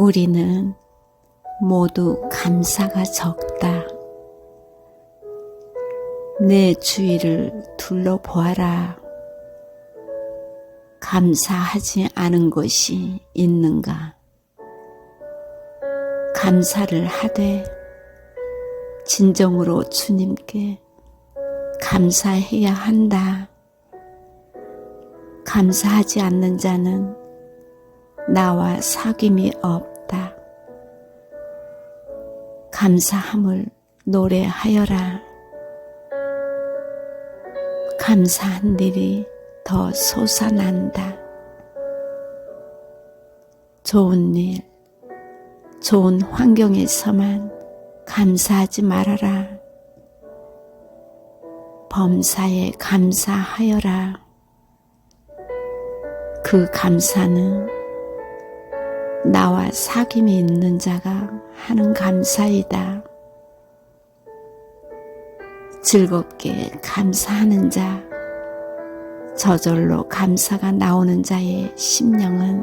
우리는 모두 감사가 적다. 내 주위를 둘러보아라. 감사하지 않은 것이 있는가? 감사를 하되 진정으로 주님께 감사해야 한다. 감사하지 않는 자는 나와 사귐이 없 다. 감사함을 노래하여라. 감사한 일이 더 솟아난다. 좋은 일, 좋은 환경에서만 감사하지 말아라. 범사에 감사하여라. 그 감사는 나와 사귐이 있는 자가 하는 감사이다. 즐겁게 감사하는 자, 저절로 감사가 나오는 자의 심령은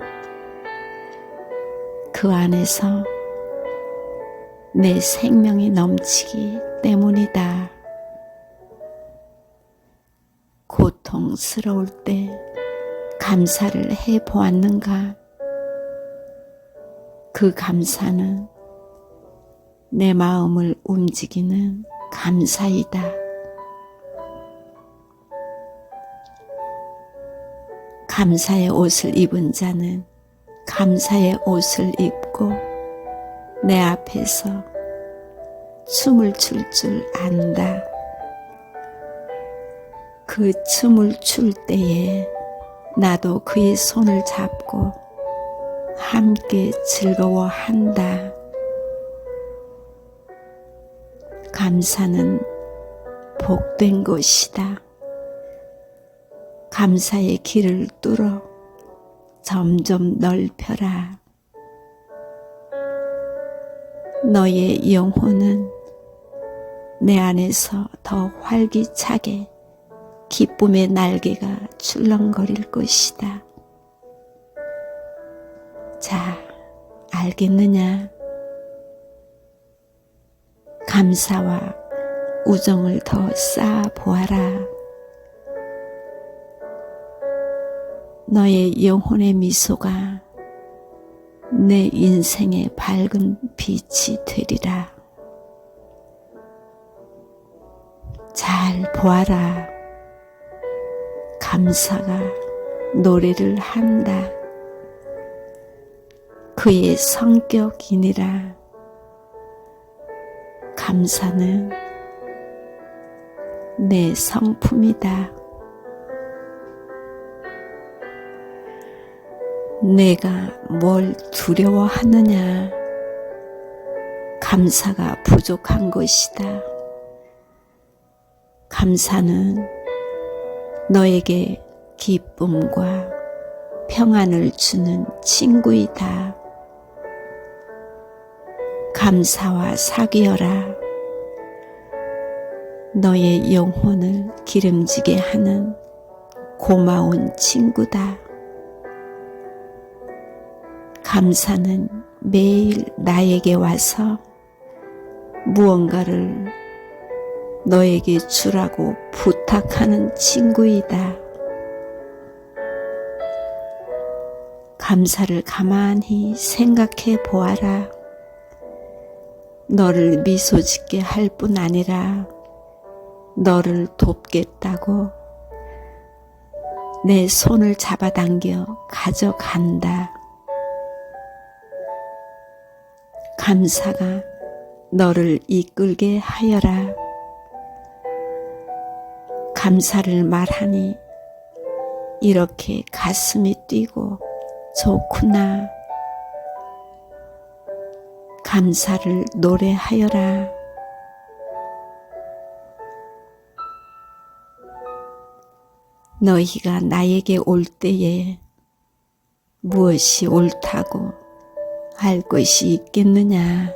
그 안에서 내 생명이 넘치기 때문이다. 고통스러울 때 감사를 해 보았는가? 그 감사는 내 마음을 움직이는 감사이다. 감사의 옷을 입은 자는 감사의 옷을 입고 내 앞에서 춤을 출 줄 안다. 그 춤을 출 때에 나도 그의 손을 잡고 함께 즐거워한다. 감사는 복된 것이다. 감사의 길을 뚫어 점점 넓혀라. 너의 영혼은 내 안에서 더 활기차게 기쁨의 날개가 출렁거릴 것이다. 자, 알겠느냐? 감사와 우정을 더 쌓아 보아라. 너의 영혼의 미소가 내 인생의 밝은 빛이 되리라. 잘 보아라. 감사가 노래를 한다. 그의 성격이니라. 감사는 내 성품이다. 내가 뭘 두려워하느냐? 감사가 부족한 것이다. 감사는 너에게 기쁨과 평안을 주는 친구이다. 감사와 사귀어라. 너의 영혼을 기름지게 하는 고마운 친구다. 감사는 매일 나에게 와서 무언가를 너에게 주라고 부탁하는 친구이다. 감사를 가만히 생각해 보아라. 너를 미소 짓게 할 뿐 아니라 너를 돕겠다고 내 손을 잡아당겨 가져간다. 감사가 너를 이끌게 하여라. 감사를 말하니 이렇게 가슴이 뛰고 좋구나. 감사를 노래하여라. 너희가 나에게 올 때에 무엇이 옳다고 할 것이 있겠느냐?